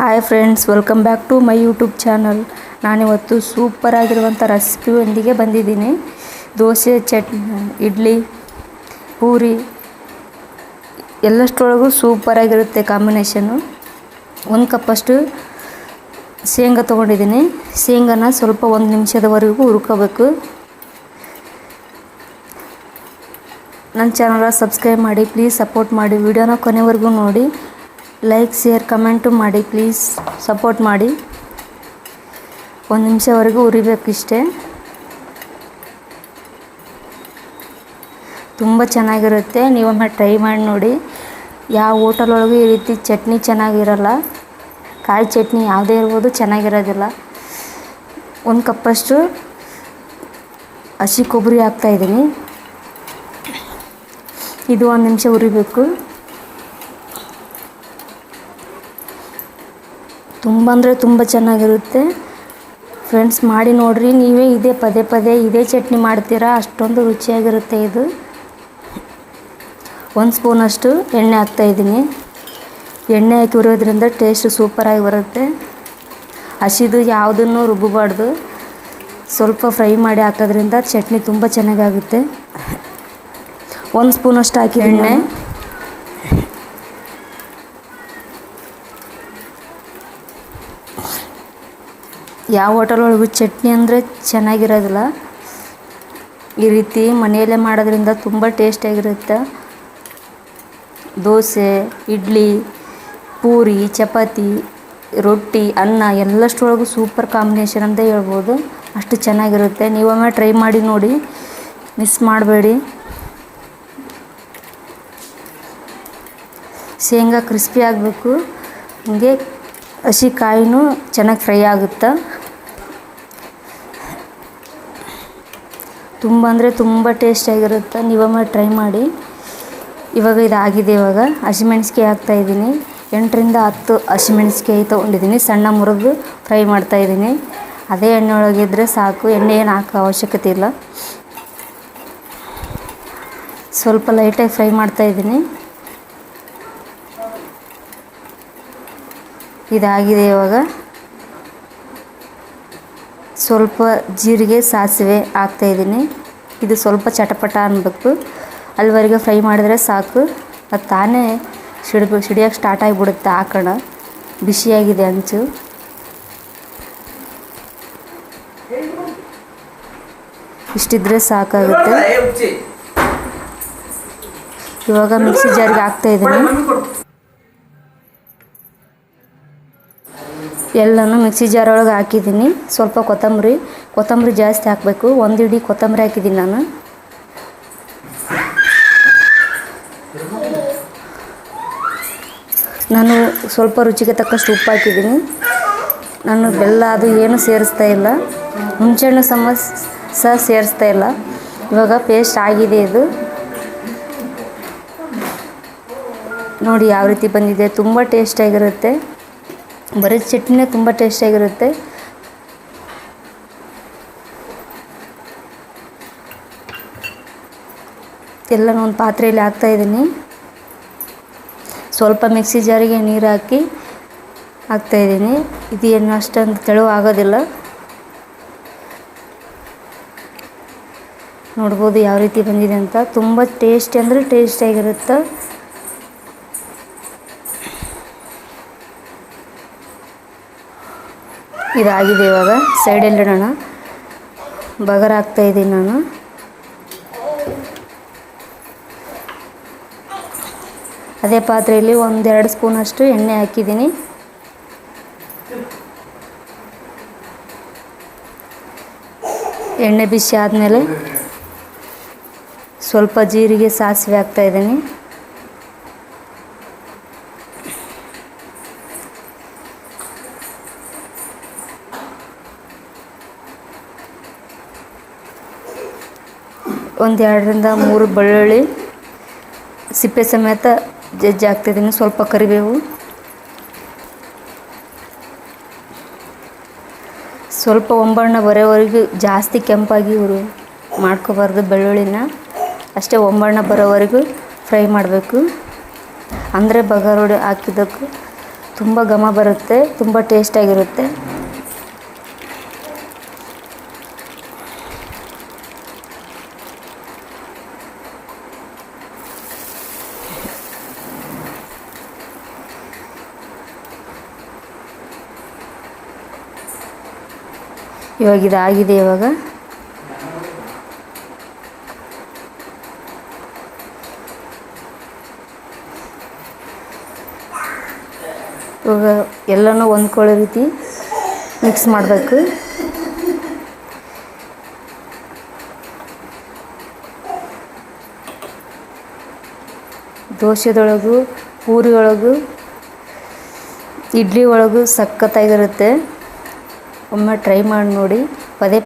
Hi friends welcome back to my YouTube channel ನಾನಿವತ್ತು super ಆಗಿರುವಂಥ ರೆಸಿಪಿಯೊಂದಿಗೆ ಬಂದಿದ್ದೀನಿ. ದೋಸೆ, ಚಟ್ನಿ, ಇಡ್ಲಿ, ಪೂರಿ ಎಲ್ಲಷ್ಟರೊಳಗೂ ಸೂಪರಾಗಿರುತ್ತೆ ಕಾಂಬಿನೇಷನು ಒಂದು ಕಪ್ಪಷ್ಟು ಶೇಂಗಾ ತೊಗೊಂಡಿದ್ದೀನಿ. ಶೇಂಗಾನ ಸ್ವಲ್ಪ ಒಂದು ನಿಮಿಷದವರೆಗೂ ಹುರ್ಕೋಬೇಕು. ನನ್ನ ಚಾನಲ ಸಬ್ಸ್ಕ್ರೈಬ್ ಮಾಡಿ ಪ್ಲೀಸ್ ಸಪೋರ್ಟ್ ಮಾಡಿ. ವಿಡಿಯೋನ ಕೊನೆವರೆಗೂ ನೋಡಿ. ಲೈಕ್ ಶೇರ್ ಕಮೆಂಟು ಮಾಡಿ ಪ್ಲೀಸ್ ಸಪೋರ್ಟ್ ಮಾಡಿ. ಒಂದು ನಿಮಿಷವರೆಗೂ ಉರಿಬೇಕಿಷ್ಟೇ. ತುಂಬ ಚೆನ್ನಾಗಿರುತ್ತೆ. ನೀವೊಮ್ಮೆ ಟ್ರೈ ಮಾಡಿ ನೋಡಿ. ಯಾವ ಹೋಟೆಲ್ ಒಳಗೂ ಈ ರೀತಿ ಚಟ್ನಿ ಚೆನ್ನಾಗಿರಲ್ಲ. ಕಾಯಿ ಚಟ್ನಿ ಯಾವುದೇ ಇರ್ಬೋದು ಚೆನ್ನಾಗಿರೋದಿಲ್ಲ. ಒಂದು ಕಪ್ಪಷ್ಟು ಹಸಿ ಕೊಬ್ಬರಿ ಹಾಕ್ತಾಯಿದ್ದೀನಿ ಇದು ಒಂದು ನಿಮಿಷ ಉರಿಬೇಕು. ತುಂಬ ಅಂದರೆ ತುಂಬ ಚೆನ್ನಾಗಿರುತ್ತೆ. ಫ್ರೆಂಡ್ಸ್ ಮಾಡಿ ನೋಡಿರಿ. ನೀವೇ ಇದೇ ಪದೇ ಪದೇ ಇದೇ ಚಟ್ನಿ ಮಾಡ್ತೀರಾ? ಅಷ್ಟೊಂದು ರುಚಿಯಾಗಿರುತ್ತೆ ಇದು. ಒಂದು ಸ್ಪೂನಷ್ಟು ಎಣ್ಣೆ ಹಾಕ್ತಾಯಿದ್ದೀನಿ ಎಣ್ಣೆ ಹಾಕಿ ಉರಿಯೋದ್ರಿಂದ ಟೇಸ್ಟ್ ಸೂಪರಾಗಿ ಬರುತ್ತೆ. ಹಸಿದು ಯಾವುದನ್ನು ರುಬ್ಬಬಾರ್ದು. ಸ್ವಲ್ಪ ಫ್ರೈ ಮಾಡಿ ಹಾಕೋದ್ರಿಂದ ಚಟ್ನಿ ತುಂಬ ಚೆನ್ನಾಗಾಗುತ್ತೆ. ಒಂದು ಸ್ಪೂನಷ್ಟು ಹಾಕಿ ಎಣ್ಣೆ. ಯಾವ ಹೋಟೆಲ್ ಒಳಗೂ ಚಟ್ನಿ ಅಂದರೆ ಚೆನ್ನಾಗಿರೋದಿಲ್ಲ. ಈ ರೀತಿ ಮನೆಯಲ್ಲೇ ಮಾಡೋದ್ರಿಂದ ತುಂಬ ಟೇಸ್ಟಿಯಾಗಿರುತ್ತೆ ದೋಸೆ, ಇಡ್ಲಿ, ಪೂರಿ, ಚಪಾತಿ, ರೊಟ್ಟಿ, ಅನ್ನ ಎಲ್ಲಷ್ಟರೊಳಗೂ ಸೂಪರ್ ಕಾಂಬಿನೇಷನ್ ಅಂತ ಹೇಳ್ಬೋದು. ಅಷ್ಟು ಚೆನ್ನಾಗಿರುತ್ತೆ. ನೀವೊಮ್ಮೆ ಟ್ರೈ ಮಾಡಿ ನೋಡಿ. ಮಿಸ್ ಮಾಡಬೇಡಿ. ಶೇಂಗಾ ಕ್ರಿಸ್ಪಿ ಆಗಬೇಕು. ಹೀಗೆ ಹಸಿ ಕಾಯಿನೂ ಚೆನ್ನಾಗಿ ಫ್ರೈ ಆಗುತ್ತೆ? ತುಂಬ ಅಂದರೆ ತುಂಬ ಟೇಸ್ಟಿಯಾಗಿರುತ್ತೆ ನೀವೊಮ್ಮೆ ಟ್ರೈ ಮಾಡಿ. ಇವಾಗ ಇದಾಗಿದೆ ಇವಾಗ. ಹಸಿಮೆಣ್ಸಿಕಾಯಿ ಹಾಕ್ತಾಯಿದ್ದೀನಿ ಎಂಟರಿಂದ ಹತ್ತು ಹಸಿಮೆಣ್ಸಿಕಾಯಿ ತೊಗೊಂಡಿದ್ದೀನಿ. ಸಣ್ಣ ಮುರಿದು ಫ್ರೈ ಮಾಡ್ತಾಯಿದ್ದೀನಿ ಅದೇ ಎಣ್ಣೆ ಒಳಗಿದ್ರೆ ಸಾಕು. ಎಣ್ಣೆ ಏನು ಹಾಕೋ ಅವಶ್ಯಕತೆ ಇಲ್ಲ. ಸ್ವಲ್ಪ ಲೈಟಾಗಿ ಫ್ರೈ ಮಾಡ್ತಾಯಿದ್ದೀನಿ ಇದಾಗಿದೆ ಇವಾಗ. ಸ್ವಲ್ಪ ಜೀರಿಗೆ ಸಾಸಿವೆ ಹಾಕ್ತಾಯಿದ್ದೀನಿ ಇದು ಸ್ವಲ್ಪ ಚಟಪಟ ಅನ್ಬೇಕು. ಅಲ್ಲಿವರೆಗೆ ಫ್ರೈ ಮಾಡಿದ್ರೆ ಸಾಕು. ಅದು ತಾನೇ ಸಿಡ್ಬೇಕು ಸಿಡಿಯೋಕ್ಕೆ ಸ್ಟಾರ್ಟ್ ಆಗಿಬಿಡುತ್ತೆ ಹಾಕೋಣ ಬಿಸಿಯಾಗಿದೆ ಅಂಚು. ಇಷ್ಟಿದ್ರೆ ಸಾಕಾಗುತ್ತೆ. ಇವಾಗ ಮಿಕ್ಸಿ ಜಾರಿಗೆ ಹಾಕ್ತಾಯಿದ್ದೀನಿ ಎಲ್ಲನೂ ಮಿಕ್ಸಿ ಜಾರ್ ಒಳಗೆ ಹಾಕಿದ್ದೀನಿ. ಸ್ವಲ್ಪ ಕೊತ್ತಂಬರಿ ಕೊತ್ತಂಬರಿ ಜಾಸ್ತಿ ಹಾಕಬೇಕು. ಒಂದು ಹಿಡಿ ಕೊತ್ತಂಬರಿ ಹಾಕಿದ್ದೀನಿ ನಾನು. ನಾನು ಸ್ವಲ್ಪ ರುಚಿಗೆ ತಕ್ಕಷ್ಟು ಉಪ್ಪು ಹಾಕಿದ್ದೀನಿ. ನಾನು ಬೆಲ್ಲ ಅದು ಏನು ಸೇರಿಸ್ತಾ ಇಲ್ಲ. ಹುಣಸೆಹಣ್ಣು ಸಮ ಸಹ ಸೇರಿಸ್ತಾ ಇಲ್ಲ. ಇವಾಗ ಪೇಸ್ಟ್ ಆಗಿದೆ ಇದು. ನೋಡಿ ಯಾವ ರೀತಿ ಬಂದಿದೆ. ತುಂಬ ಟೇಸ್ಟಾಗಿರುತ್ತೆ ಬರೀ ಚಟ್ನಿನೇ ತುಂಬ ಟೇಸ್ಟಿಯಾಗಿರುತ್ತೆ ಎಲ್ಲನೂ ಒಂದು ಪಾತ್ರೆಯಲ್ಲಿ ಹಾಕ್ತಾಯಿದ್ದೀನಿ ಸ್ವಲ್ಪ ಮಿಕ್ಸಿ ಜಾರಿಗೆ ನೀರು ಹಾಕಿ ಹಾಕ್ತಾಯಿದ್ದೀನಿ ಇದು ಏನು ಅಷ್ಟೊಂದು ತೆಳು ಆಗೋದಿಲ್ಲ. ನೋಡ್ಬೋದು ಯಾವ ರೀತಿ ಬಂದಿದೆ ಅಂತ. ತುಂಬ ಟೇಸ್ಟಿ ಅಂದರೆ ಟೇಸ್ಟಿಯಾಗಿರುತ್ತೆ ಇದಾಗಿದೆ ಇವಾಗ. ಸೈಡಲ್ಲಿ ಇಡೋಣ ಬಗರ್ ಹಾಕ್ತಾಯಿದ್ದೀನಿ ನಾನು. ಅದೇ ಪಾತ್ರೆಯಲ್ಲಿ ಒಂದೆರಡು ಸ್ಪೂನಷ್ಟು ಎಣ್ಣೆ ಹಾಕಿದ್ದೀನಿ. ಎಣ್ಣೆ ಬಿಸಿ ಆದಮೇಲೆ ಸ್ವಲ್ಪ ಜೀರಿಗೆ ಸಾಸಿವೆ ಹಾಕ್ತಾಯಿದ್ದೀನಿ ಒಂದು ಎರಡರಿಂದ ಮೂರು ಬೆಳ್ಳುಳ್ಳಿ ಸಿಪ್ಪೆ ಸಮೇತ ಜಜ್ಜಿ ಹಾಕ್ತಿದ್ದೀನಿ, ಸ್ವಲ್ಪ ಕರಿಬೇವು. ಸ್ವಲ್ಪ ಒಂಬಣ್ಣ ಬರೋವರೆಗೂ ಜಾಸ್ತಿ ಕೆಂಪಾಗಿ ಇವರು ಮಾಡ್ಕೋಬಾರ್ದು ಬೆಳ್ಳುಳ್ಳಿನ. ಅಷ್ಟೇ ಒಂಬಣ್ಣ ಬರೋವರೆಗೂ ಫ್ರೈ ಮಾಡಬೇಕು. ಅಂದರೆ ಬಗಾರೋಡಿ ಹಾಕಿದ್ದಕ್ಕೂ ತುಂಬ ಘಮ ಬರುತ್ತೆ, ತುಂಬ ಟೇಸ್ಟಾಗಿರುತ್ತೆ. ಇವಾಗ ಇದಾಗಿದೆ ಇವಾಗ. ಇವಾಗ ಎಲ್ಲನೂ ಹೊಂದ್ಕೊಳ್ಳೋ ರೀತಿ ಮಿಕ್ಸ್ ಮಾಡಬೇಕು. ದೋಸೆದೊಳಗು ಪೂರಿ ಒಳಗೂ ಇಡ್ಲಿ ಒಳಗು ಸಖತ್ತಾಗಿರುತ್ತೆ. ಒಮ್ಮೆ ಟ್ರೈ ಮಾಡಿ ನೋಡಿ.